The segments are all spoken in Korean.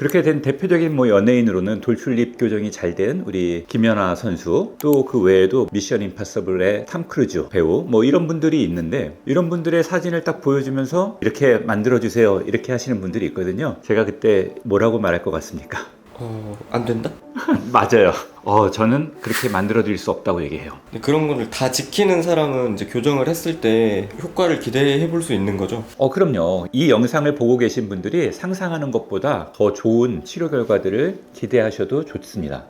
그렇게 된 대표적인 뭐 연예인으로는 돌출립 교정이 잘 된 우리 김연아 선수 또 그 외에도 미션 임파서블의 탐 크루즈 배우 뭐 이런 분들이 있는데 이런 분들의 사진을 딱 보여주면서 이렇게 만들어 주세요 이렇게 하시는 분들이 있거든요. 제가 그때 뭐라고 말할 것 같습니까? 어, 안 된다? 맞아요. 어 저는 그렇게 만들어 드릴 수 없다고 얘기해요. 근데 그런 거를 다 지키는 사람은 이제 교정을 했을 때 효과를 기대해 볼 수 있는 거죠. 어, 그럼요. 이 영상을 보고 계신 분들이 상상하는 것보다 더 좋은 치료 결과들을 기대하셔도 좋습니다.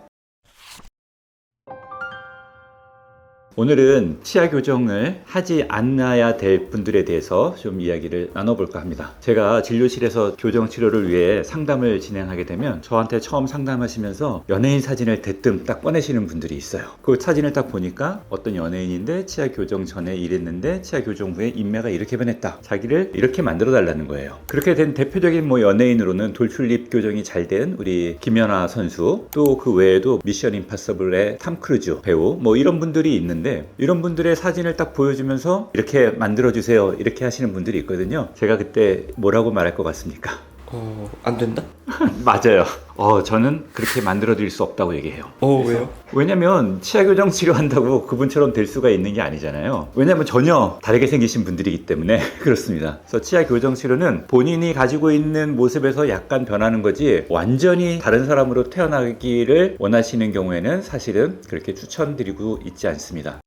오늘은 치아 교정을 하지 않아야 될 분들에 대해서 좀 이야기를 나눠볼까 합니다. 제가 진료실에서 교정 치료를 위해 상담을 진행하게 되면 저한테 처음 상담하시면서 연예인 사진을 대뜸 딱 꺼내시는 분들이 있어요. 그 사진을 딱 보니까 어떤 연예인인데 치아 교정 전에 이랬는데 치아 교정 후에 인매가 이렇게 변했다. 자기를 이렇게 만들어 달라는 거예요. 그렇게 된 대표적인 뭐 연예인으로는 돌출립 교정이 잘 된 우리 김연아 선수 또 그 외에도 미션 임파서블의 탐 크루즈 배우 뭐 이런 분들이 있는데 이런 분들의 사진을 딱 보여주면서 이렇게 만들어 주세요 이렇게 하시는 분들이 있거든요. 제가 그때 뭐라고 말할 것 같습니까? 어, 안 된다? 맞아요. 어, 저는 그렇게 만들어 드릴 수 없다고 얘기해요. 어, 왜요? 왜냐면 치아 교정 치료한다고 그분처럼 될 수가 있는 게 아니잖아요. 왜냐면 전혀 다르게 생기신 분들이기 때문에 그렇습니다. 그래서 치아 교정 치료는 본인이 가지고 있는 모습에서 약간 변하는 거지 완전히 다른 사람으로 태어나기를 원하시는 경우에는 사실은 그렇게 추천드리고 있지 않습니다.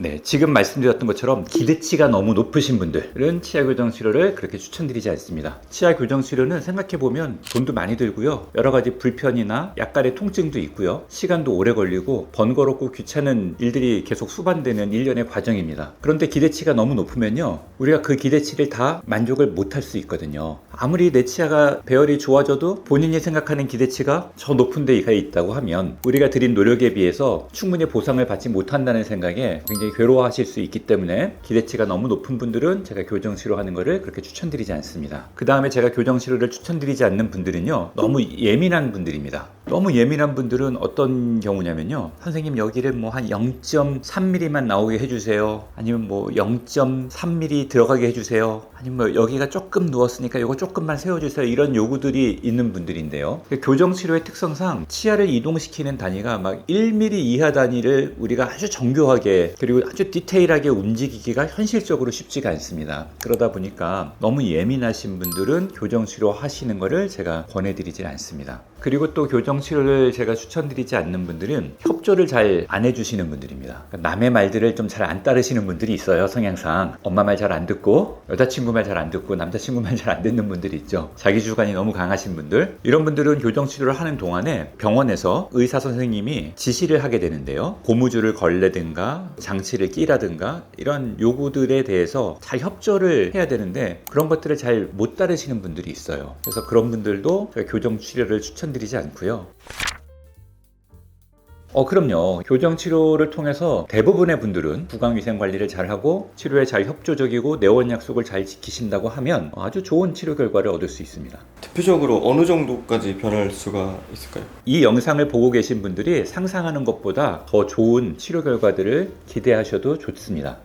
네, 지금 말씀드렸던 것처럼 기대치가 너무 높으신 분들은 치아 교정 치료를 그렇게 추천드리지 않습니다. 치아 교정 치료는 생각해 보면 돈도 많이 들고요. 여러 가지 불편이나 약간의 통증도 있고요. 시간도 오래 걸리고 번거롭고 귀찮은 일들이 계속 수반되는 일련의 과정입니다. 그런데 기대치가 너무 높으면요. 우리가 그 기대치를 다 만족을 못할 수 있거든요. 아무리 내 치아가 배열이 좋아져도 본인이 생각하는 기대치가 저 높은 데가 있다고 하면 우리가 들인 노력에 비해서 충분히 보상을 받지 못한다는 생각에 굉장히 괴로워하실 수 있기 때문에 기대치가 너무 높은 분들은 제가 교정 치료하는 것을 그렇게 추천드리지 않습니다. 그 다음에 제가 교정 치료를 추천드리지 않는 분들은요 너무 예민한 분들입니다. 너무 예민한 분들은 어떤 경우냐면요 선생님 여기를 뭐 한 0.3mm만 나오게 해주세요. 아니면 뭐 0.3mm 들어가게 해주세요. 아니면 뭐 여기가 조금 누웠으니까 이거 조금만 세워주세요. 이런 요구들이 있는 분들인데요. 교정 치료의 특성상 치아를 이동시키는 단위가 막 1mm 이하 단위를 우리가 아주 정교하게 그리고 아주 디테일하게 움직이기가 현실적으로 쉽지가 않습니다. 그러다 보니까 너무 예민하신 분들은 교정 치료 하시는 거를 제가 권해드리질 않습니다. 그리고 또 교정 치료를 제가 추천드리지 않는 분들은 협조를 잘 안 해주시는 분들입니다. 그러니까 남의 말들을 좀 잘 안 따르시는 분들이 있어요. 성향상 엄마 말 잘 안 듣고 여자친구 말 잘 안 듣고 남자친구 말 잘 안 듣는 분들이 있죠. 자기 주관이 너무 강하신 분들 이런 분들은 교정 치료를 하는 동안에 병원에서 의사 선생님이 지시를 하게 되는데요. 고무줄을 걸레든가 장치를 끼라든가 이런 요구들에 대해서 잘 협조를 해야 되는데 그런 것들을 잘 못 따르시는 분들이 있어요. 그래서 그런 분들도 교정 치료를 추천드리지 않고요. 어, 그럼요. 교정 치료를 통해서 대부분의 분들은 구강위생 관리를 잘하고 치료에 잘 협조적이고 내원 약속을 잘 지키신다고 하면 아주 좋은 치료 결과를 얻을 수 있습니다. 대표적으로 어느 정도까지 변할 수가 있을까요? 이 영상을 보고 계신 분들이 상상하는 것보다 더 좋은 치료 결과들을 기대하셔도 좋습니다.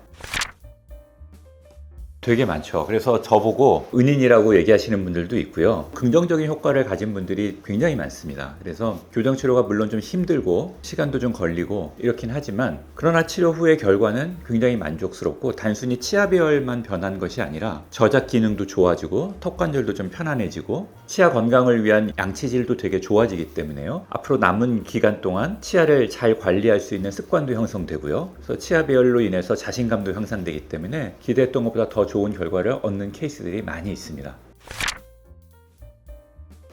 되게 많죠. 그래서 저보고 은인이라고 얘기하시는 분들도 있고요. 긍정적인 효과를 가진 분들이 굉장히 많습니다. 그래서 교정 치료가 물론 좀 힘들고 시간도 좀 걸리고 이렇긴 하지만 그러나 치료 후의 결과는 굉장히 만족스럽고 단순히 치아 배열만 변한 것이 아니라 저작 기능도 좋아지고 턱 관절도 좀 편안해지고 치아 건강을 위한 양치질도 되게 좋아지기 때문에요. 앞으로 남은 기간 동안 치아를 잘 관리할 수 있는 습관도 형성되고요. 그래서 치아 배열로 인해서 자신감도 향상되기 때문에 기대했던 것보다 더 좋은 결과를 얻는 케이스들이 많이 있습니다.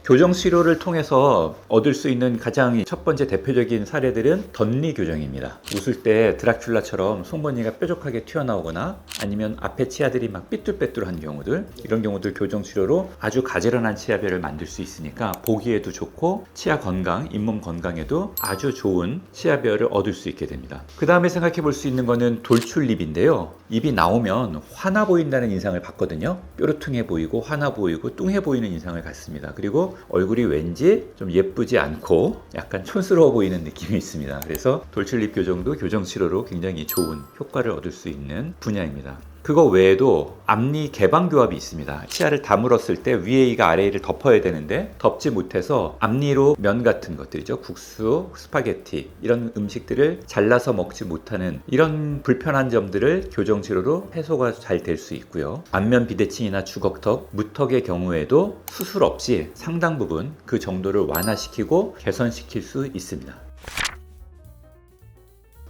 교정 치료를 통해서 얻을 수 있는 가장 첫 번째 대표적인 사례들은 덧니 교정입니다. 웃을 때 드라큘라처럼 송곳니가 뾰족하게 튀어나오거나 아니면 앞에 치아들이 막 삐뚤빼뚤한 경우들 이런 경우들 교정 치료로 아주 가지런한 치아별을 만들 수 있으니까 보기에도 좋고 치아 건강, 잇몸 건강에도 아주 좋은 치아별을 얻을 수 있게 됩니다. 그 다음에 생각해 볼 수 있는 거는 돌출입인데요. 입이 나오면 화나 보인다는 인상을 받거든요. 뾰루퉁해 보이고 화나 보이고 뚱해 보이는 인상을 갖습니다. 그리고 얼굴이 왠지 좀 예쁘지 않고 약간 촌스러워 보이는 느낌이 있습니다. 그래서 돌출립 교정도 교정 치료로 굉장히 좋은 효과를 얻을 수 있는 분야입니다. 그거 외에도 앞니 개방 교합이 있습니다. 치아를 다물었을 때 위에 이가 아래 이를 덮어야 되는데 덮지 못해서 앞니로 면 같은 것들이죠. 국수, 스파게티 이런 음식들을 잘라서 먹지 못하는 이런 불편한 점들을 교정 치료로 해소가 잘 될 수 있고요. 안면 비대칭이나 주걱턱, 무턱의 경우에도 수술 없이 상당 부분 그 정도를 완화시키고 개선시킬 수 있습니다.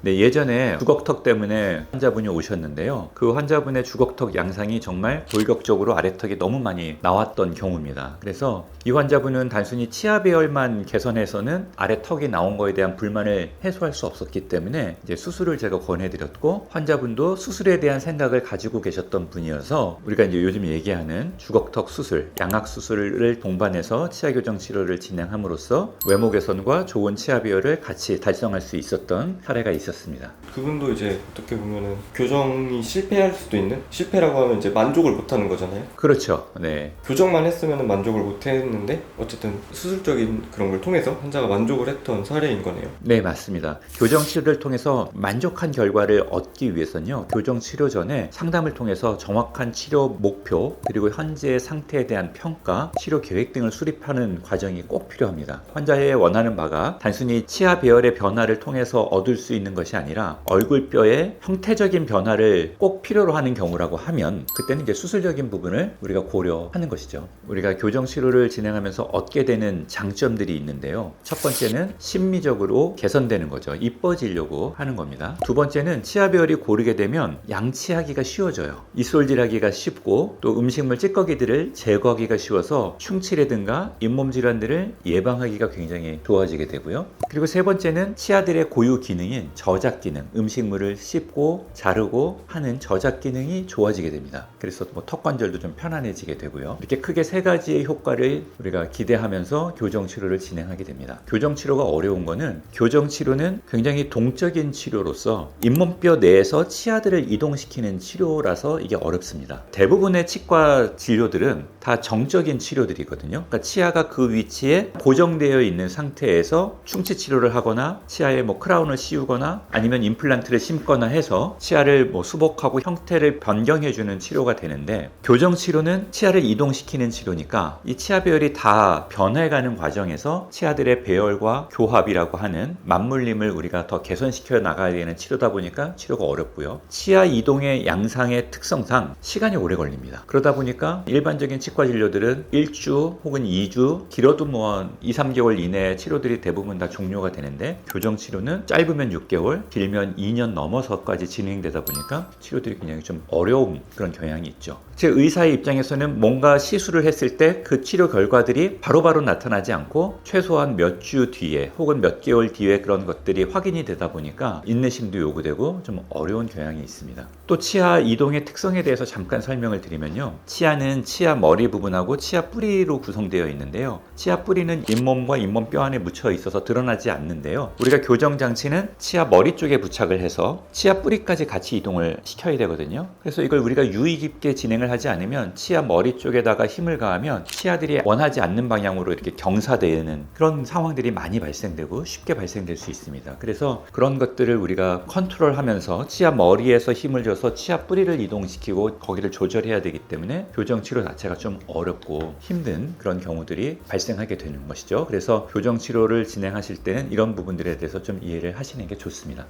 네, 예전에 주걱턱 때문에 환자분이 오셨는데요. 그 환자분의 주걱턱 양상이 정말 돌격적으로 아래턱이 너무 많이 나왔던 경우입니다. 그래서 이 환자분은 단순히 치아 배열만 개선해서는 아래턱이 나온 거에 대한 불만을 해소할 수 없었기 때문에 이제 수술을 제가 권해드렸고 환자분도 수술에 대한 생각을 가지고 계셨던 분이어서 우리가 이제 요즘 얘기하는 주걱턱 수술, 양악 수술을 동반해서 치아 교정 치료를 진행함으로써 외모 개선과 좋은 치아 배열을 같이 달성할 수 있었던 사례가 있었습니다. 그분도 이제 어떻게 보면은 교정이 실패할 수도 있는 실패라고 하면 이제 만족을 못하는 거잖아요. 그렇죠. 네. 교정만 했으면 만족을 못했는데 어쨌든 수술적인 그런 걸 통해서 환자가 만족을 했던 사례인 거네요. 네, 맞습니다. 교정 치료를 통해서 만족한 결과를 얻기 위해서는요, 교정 치료 전에 상담을 통해서 정확한 치료 목표, 그리고 현재의 상태에 대한 평가, 치료 계획 등을 수립하는 과정이 꼭 필요합니다. 환자의 원하는 바가 단순히 치아 배열의 변화를 통해서 얻을 수 있는 것이 아니라 얼굴뼈의 형태적인 변화를 꼭 필요로 하는 경우라고 하면 그때는 이제 수술적인 부분을 우리가 고려하는 것이죠. 우리가 교정 치료를 진행하면서 얻게 되는 장점들이 있는데요. 첫 번째는 심미적으로 개선되는 거죠. 이뻐지려고 하는 겁니다. 두 번째는 치아 배열이 고르게 되면 양치하기가 쉬워져요. 이솔질하기가 쉽고 또 음식물 찌꺼기들을 제거하기가 쉬워서 충치라든가 잇몸 질환들을 예방하기가 굉장히 좋아지게 되고요. 그리고 세 번째는 치아들의 고유 기능인 저작 기능, 음식물을 씹고 자르고 하는 저작 기능이 좋아지게 됩니다. 그래서 뭐 턱 관절도 좀 편안해지게 되고요. 이렇게 크게 세 가지의 효과를 우리가 기대하면서 교정 치료를 진행하게 됩니다. 교정 치료가 어려운 거는 교정 치료는 굉장히 동적인 치료로서 잇몸뼈 내에서 치아들을 이동시키는 치료라서 이게 어렵습니다. 대부분의 치과 진료들은 다 정적인 치료들이거든요. 그러니까 치아가 그 위치에 고정되어 있는 상태에서 충치 치료를 하거나 치아에 뭐 크라운을 씌우거나 아니면 임플란트를 심거나 해서 치아를 뭐 수복하고 형태를 변경해 주는 치료가 되는데 교정 치료는 치아를 이동시키는 치료니까 이 치아 배열이 다 변해가는 과정에서 치아들의 배열과 교합이라고 하는 맞물림을 우리가 더 개선시켜 나가야 되는 치료다 보니까 치료가 어렵고요. 치아 이동의 양상의 특성상 시간이 오래 걸립니다. 그러다 보니까 일반적인 치과 진료들은 1주 혹은 2주 길어도 뭐 2, 3개월 이내에 치료들이 대부분 다 종료가 되는데 교정 치료는 짧으면 6개월, 길면 2년 넘어서까지 진행되다 보니까 치료들이 굉장히 좀 어려운 그런 경향이 있죠. 제 의사의 입장에서는 뭔가 시술을 했을 때 그 치료 결과들이 바로바로 나타나지 않고 최소한 몇 주 뒤에 혹은 몇 개월 뒤에 그런 것들이 확인이 되다 보니까 인내심도 요구되고 좀 어려운 경향이 있습니다. 또 치아 이동의 특성에 대해서 잠깐 설명을 드리면요. 치아는 치아 머리 부분하고 치아 뿌리로 구성되어 있는데요. 치아 뿌리는 잇몸과 잇몸 뼈 안에 묻혀 있어서 드러나지 않는데요. 우리가 교정 장치는 치아 머리 쪽에 부착을 해서 치아 뿌리까지 같이 이동을 시켜야 되거든요. 그래서 이걸 우리가 유의 깊게 진행을 하지 않으면 치아 머리 쪽에다가 힘을 가하면 치아들이 원하지 않는 방향으로 이렇게 경사되는 그런 상황들이 많이 발생되고 쉽게 발생될 수 있습니다. 그래서 그런 것들을 우리가 컨트롤하면서 치아 머리에서 힘을 줘서 치아 뿌리를 이동시키고 거기를 조절해야 되기 때문에 교정 치료 자체가 좀 어렵고 힘든 그런 경우들이 발생하게 되는 것이죠. 그래서 교정 치료를 진행하실 때는 이런 부분들에 대해서 좀 이해를 하시는 게 좋습니다.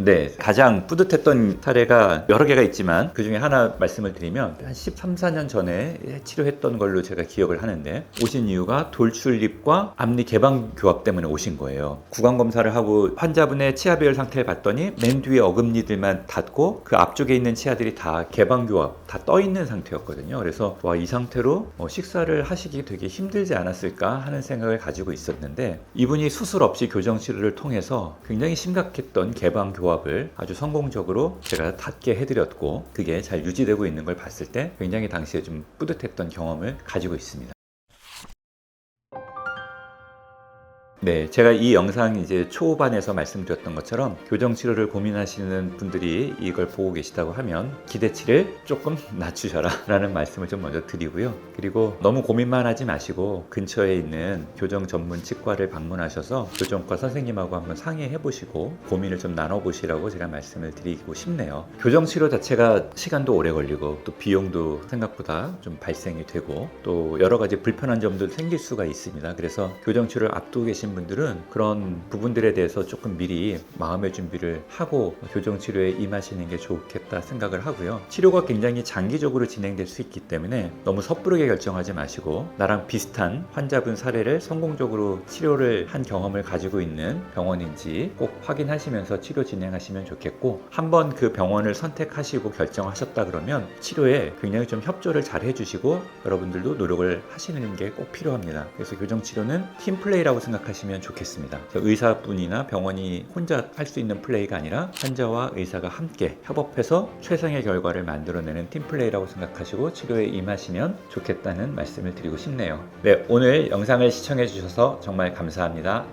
네, 가장 뿌듯했던 사례가 여러 개가 있지만 그 중에 하나 말씀을 드리면 한 13, 14년 전에 치료했던 걸로 제가 기억을 하는데 오신 이유가 돌출입과 앞니 개방 교합 때문에 오신 거예요. 구강 검사를 하고 환자분의 치아 배열 상태를 봤더니 맨 뒤에 어금니들만 닿고 그 앞쪽에 있는 치아들이 다 개방 교합 다 떠 있는 상태였거든요. 그래서 와 이 상태로 어, 식사를 하시기 되게 힘들지 않았을까 하는 생각을 가지고 있었는데 이분이 수술 없이 교정 치료를 통해서 굉장히 심각했던 개방 교합 을 아주 성공적으로 제가 닿게 해드렸고 그게 잘 유지되고 있는 걸 봤을 때 굉장히 당시에 좀 뿌듯했던 경험을 가지고 있습니다. 네, 제가 이 영상 이제 초반에서 말씀드렸던 것처럼 교정 치료를 고민하시는 분들이 이걸 보고 계시다고 하면 기대치를 조금 낮추셔라라는 말씀을 좀 먼저 드리고요. 그리고 너무 고민만 하지 마시고 근처에 있는 교정 전문 치과를 방문하셔서 교정과 선생님하고 한번 상의해 보시고 고민을 좀 나눠 보시라고 제가 말씀을 드리고 싶네요. 교정 치료 자체가 시간도 오래 걸리고 또 비용도 생각보다 좀 발생이 되고 또 여러 가지 불편한 점도 생길 수가 있습니다. 그래서 교정 치료를 앞두고 계신 분들은 그런 부분들에 대해서 조금 미리 마음의 준비를 하고 교정 치료에 임하시는 게 좋겠다 생각을 하고요. 치료가 굉장히 장기적으로 진행될 수 있기 때문에 너무 섣부르게 결정하지 마시고 나랑 비슷한 환자분 사례를 성공적으로 치료를 한 경험을 가지고 있는 병원인지 꼭 확인하시면서 치료 진행하시면 좋겠고 한번 그 병원을 선택하시고 결정하셨다 그러면 치료에 굉장히 좀 협조를 잘 해주시고 여러분들도 노력을 하시는 게 꼭 필요합니다. 그래서 교정 치료는 팀 플레이라고 생각하시면 좋겠습니다. 그래서 의사분이나 병원이 혼자 할 수 있는 플레이가 아니라 환자와 의사가 함께 협업해서 최상의 결과를 만들어내는 팀 플레이라고 생각하시고 치료에 임하시면 좋겠다는 말씀을 드리고 싶네요. 네, 오늘 영상을 시청해 주셔서 정말 감사합니다.